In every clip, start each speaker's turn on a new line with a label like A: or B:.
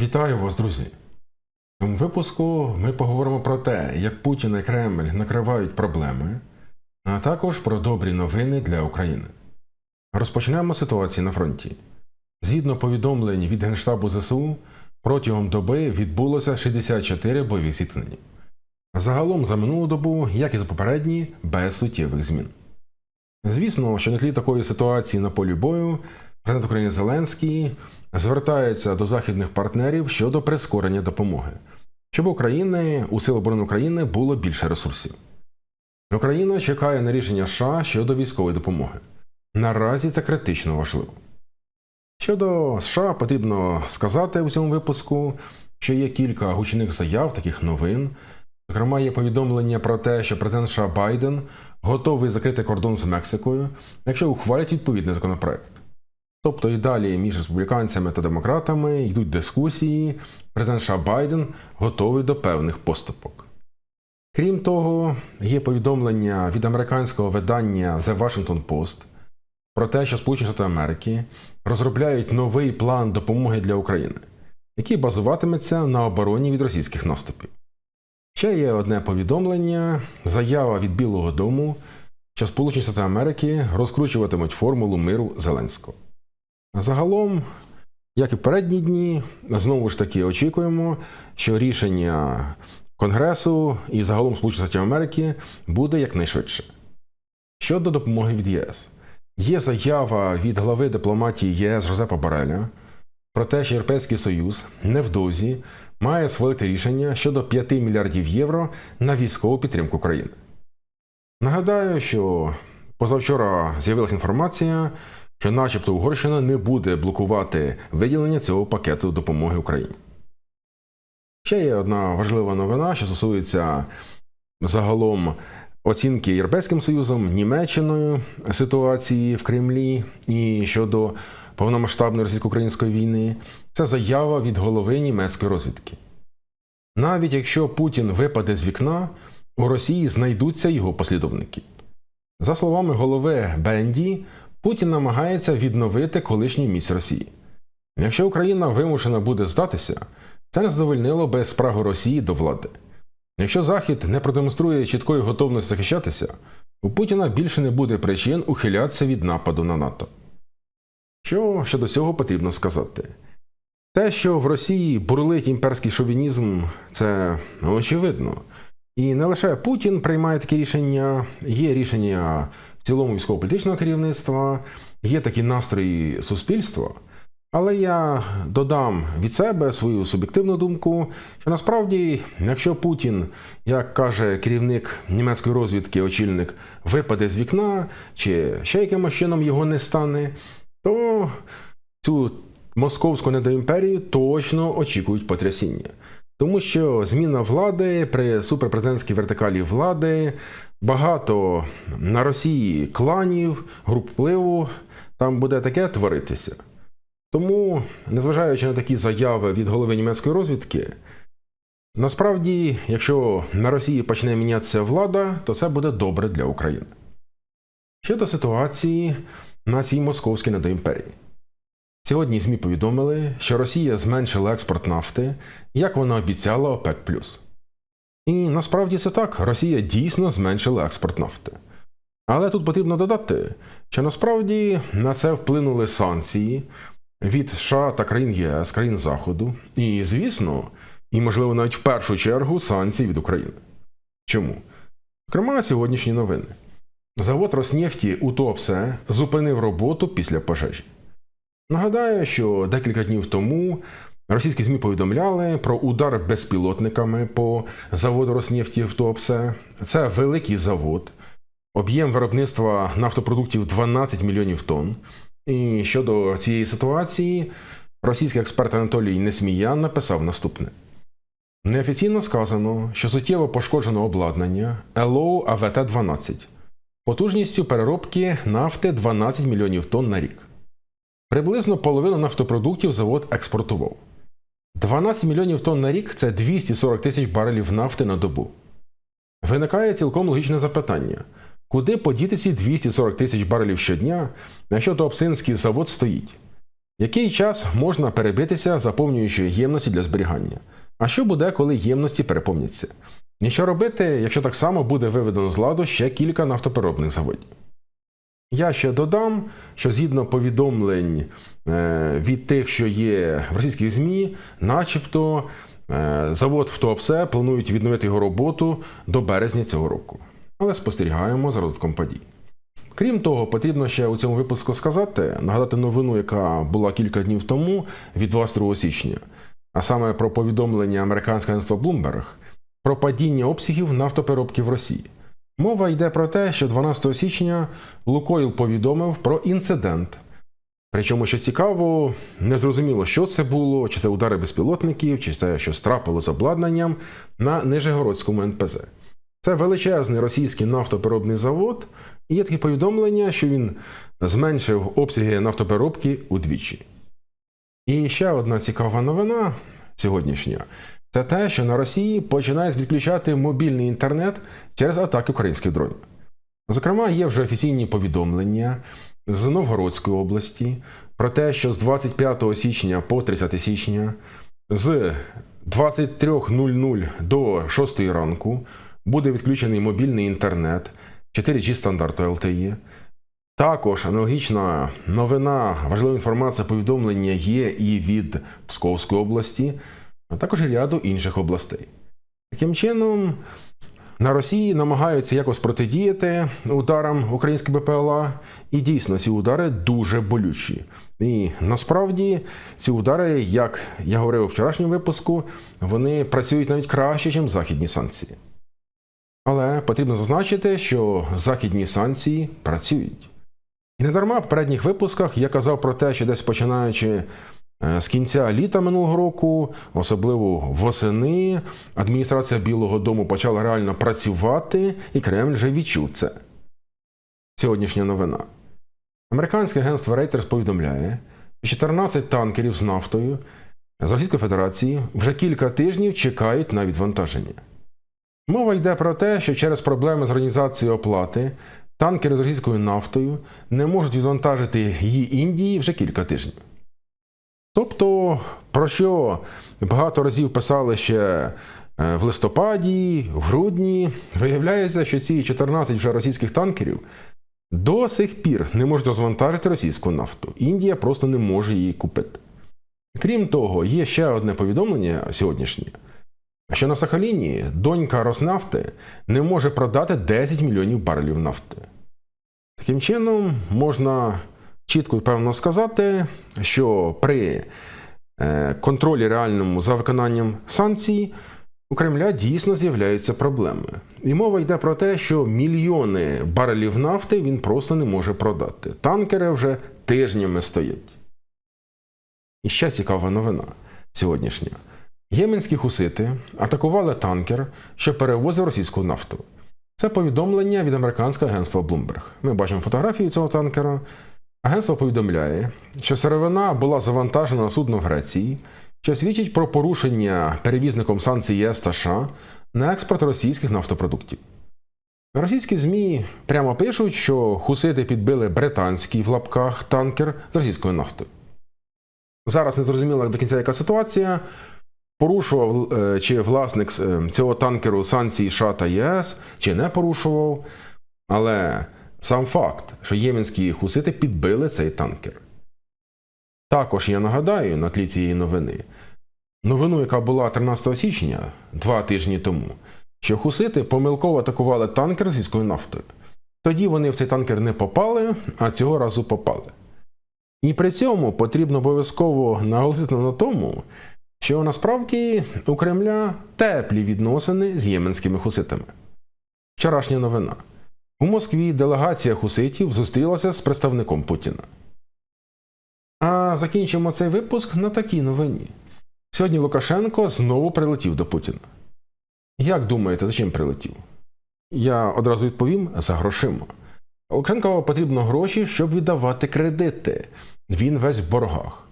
A: Вітаю вас, друзі! В цьому випуску ми поговоримо про те, як Путін і Кремль накривають проблеми, а також про добрі новини для України. Розпочнемо з ситуації на фронті. Згідно повідомлень від Генштабу ЗСУ, протягом доби відбулося 64 бойові зіткнення. Загалом за минулу добу, як і за попередні, без суттєвих змін. Звісно, що на тлі такої ситуації на полі бою президент України Зеленський звертається до західних партнерів щодо прискорення допомоги, щоб України у Сил оборони України було більше ресурсів. Україна чекає на рішення США щодо військової допомоги. Наразі це критично важливо. Щодо США потрібно сказати у цьому випуску, що є кілька гучних заяв, таких новин. Зокрема, є повідомлення про те, що президент США Байден готовий закрити кордон з Мексикою, якщо ухвалять відповідний законопроект. Тобто і далі між республіканцями та демократами йдуть дискусії. Президент США Байден готовий до певних поступок. Крім того, є повідомлення від американського видання The Washington Post про те, що Сполучені Штати Америки розробляють новий план допомоги для України, який базуватиметься на обороні від російських наступів. Ще є одне повідомлення, заява від Білого Дому, що Сполучені Штати Америки розкручуватимуть формулу миру Зеленського. Загалом, як і передні дні, знову ж таки очікуємо, що рішення Конгресу і загалом Сполучених Штатів Америки буде якнайшвидше. Щодо допомоги від ЄС, є заява від глави дипломатії ЄС Жозепа Бореля про те, що Європейський Союз невдовзі має схвалити рішення щодо 5 мільярдів євро на військову підтримку країни. Нагадаю, що позавчора з'явилася інформація, що, начебто, Угорщина не буде блокувати виділення цього пакету допомоги Україні. Ще є одна важлива новина, що стосується загалом оцінки Європейським Союзом, Німеччиною ситуації в Кремлі і щодо повномасштабної російсько-української війни. Це заява від голови німецької розвідки. Навіть якщо Путін випаде з вікна, у Росії знайдуться його послідовники. За словами голови Бенді, Путін намагається відновити колишнє місць Росії. Якщо Україна вимушена буде здатися, це не задовольнило би спрагу Росії до влади. Якщо Захід не продемонструє чіткої готовності захищатися, у Путіна більше не буде причин ухилятися від нападу на НАТО. Що щодо цього потрібно сказати? Те, що в Росії бурлить імперський шовінізм, це очевидно. І не лише Путін приймає такі рішення, є рішення цілому військово-політичного керівництва, є такі настрої суспільства. Але я додам від себе свою суб'єктивну думку, що насправді, якщо Путін, як каже керівник німецької розвідки, очільник, випаде з вікна, чи ще якимось чином його не стане, то цю московську недоімперію точно очікують потрясіння. Тому що зміна влади при суперпрезидентській вертикалі влади, багато на Росії кланів, груп впливу, там буде таке творитися. Тому, незважаючи на такі заяви від голови німецької розвідки, насправді, якщо на Росії почне мінятися влада, то це буде добре для України. Щодо ситуації на цій московській недоімперії. Сьогодні ЗМІ повідомили, що Росія зменшила експорт нафти, як вона обіцяла ОПЕК. І насправді це так, Росія дійсно зменшила експорт нафти. Але тут потрібно додати, що насправді на це вплинули санкції від США та країн ЄС, країн Заходу, і, звісно, і, можливо, навіть в першу чергу санкції від України. Чому? Зокрема, сьогоднішні новини. Завод Роснефті у Туапсе зупинив роботу після пожежі. Нагадаю, що декілька днів тому російські ЗМІ повідомляли про удар безпілотниками по заводу Роснефті в Туапсе. Це великий завод, об'єм виробництва нафтопродуктів 12 мільйонів тонн. І щодо цієї ситуації, російський експерт Анатолій Несміян написав наступне: неофіційно сказано, що суттєво пошкоджено обладнання ЛОУ АВТ-12 потужністю переробки нафти 12 мільйонів тонн на рік. Приблизно половину нафтопродуктів завод експортував. 12 мільйонів тонн на рік це 240 тисяч барелів нафти на добу. Виникає цілком логічне запитання: куди подіти ці 240 тисяч барелів щодня, якщо Туапсинський завод стоїть? Який час можна перебитися, заповнюючи ємності для зберігання? А що буде, коли ємності переповняться? І що робити, якщо так само буде виведено з ладу ще кілька нафтопереробних заводів? Я ще додам, що згідно повідомлень е, від тих, що є в російських ЗМІ, начебто е, завод в Туапсе планують відновити його роботу до березня цього року. Але спостерігаємо за розвитком подій. Крім того, потрібно ще у цьому випуску сказати, нагадати новину, яка була кілька днів тому від 22 січня, а саме про повідомлення американського агентства Bloomberg про падіння обсягів нафтопереробки в Росії. Мова йде про те, що 12 січня Лукойл повідомив про інцидент. Причому, що цікаво, незрозуміло, що це було, чи це удари безпілотників, чи це щось трапило з обладнанням на Нижегородському НПЗ. Це величезний російський нафтопереробний завод, і є таке повідомлення, що він зменшив обсяги нафтопереробки удвічі. І ще одна цікава новина сьогоднішня це те, що на Росії починають відключати мобільний інтернет через атаки українських дронів. Зокрема, є вже офіційні повідомлення з Новгородської області про те, що з 25 січня по 30 січня з 23.00 до 6 ранку буде відключений мобільний інтернет 4G стандарту LTE. Також аналогічна новина, важлива інформація, повідомлення є і від Псковської області, а також ряду інших областей. Таким чином, на Росії намагаються якось протидіяти ударам українських БПЛА, і дійсно ці удари дуже болючі. І насправді ці удари, як я говорив у вчорашньому випуску, вони працюють навіть краще, ніж західні санкції. Але потрібно зазначити, що західні санкції працюють. І не дарма в передніх випусках я казав про те, що десь починаючи з кінця літа минулого року, особливо восени, адміністрація Білого Дому почала реально працювати, і Кремль вже відчув це. Сьогоднішня новина. Американське агентство Reuters повідомляє, що 14 танкерів з нафтою з Російської Федерації вже кілька тижнів чекають на відвантаження. Мова йде про те, що через проблеми з організацією оплати танкери з російською нафтою не можуть відвантажити її Індії вже кілька тижнів. Тобто, про що багато разів писали ще е, в листопаді, в грудні, виявляється, що ці 14 вже російських танкерів до сих пір не можуть розвантажити російську нафту. Індія просто не може її купити. Крім того, є ще одне повідомлення сьогоднішнє що на Сахаліні донька Роснафти не може продати 10 мільйонів барелів нафти. Таким чином, можна чітко і певно сказати, що при е, контролі реальному за виконанням санкцій у Кремля дійсно з'являються проблеми. І мова йде про те, що мільйони барелів нафти він просто не може продати. Танкери вже тижнями стоять. І ще цікава новина сьогоднішня. Єменські хусити атакували танкер, що перевозив російську нафту. Це повідомлення від американського агентства Bloomberg. Ми бачимо фотографію цього танкера. Агентство повідомляє, що сировина була завантажена на судно в Греції, що свідчить про порушення перевізником санкцій ЄС та США на експорт російських нафтопродуктів. Російські ЗМІ прямо пишуть, що хусити підбили британський в лапках танкер з російською нафтою. Зараз не зрозуміло до кінця яка ситуація. Порушував е, чи власник е, цього танкеру санкції США та ЄС, чи не порушував. Але сам факт, що єменські хусити підбили цей танкер. Також я нагадаю на тлі цієї новини новину, яка була 13 січня, два тижні тому, що хусити помилково атакували танкер з військовою нафтою. Тоді вони в цей танкер не попали, а цього разу попали. І при цьому потрібно обов'язково наголосити на тому що насправді у Кремля теплі відносини з єменськими хуситами. Вчорашня новина. У Москві делегація хуситів зустрілася з представником Путіна. А закінчимо цей випуск на такій новині. Сьогодні Лукашенко знову прилетів до Путіна. Як думаєте, за чим прилетів? Я одразу відповім за грошима. Лукашенко потрібно гроші, щоб віддавати кредити. Він весь в боргах.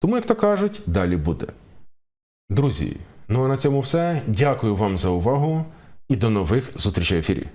A: Тому, як то кажуть, далі буде. Друзі, ну а на цьому все. Дякую вам за увагу і до нових зустрічей в ефірі.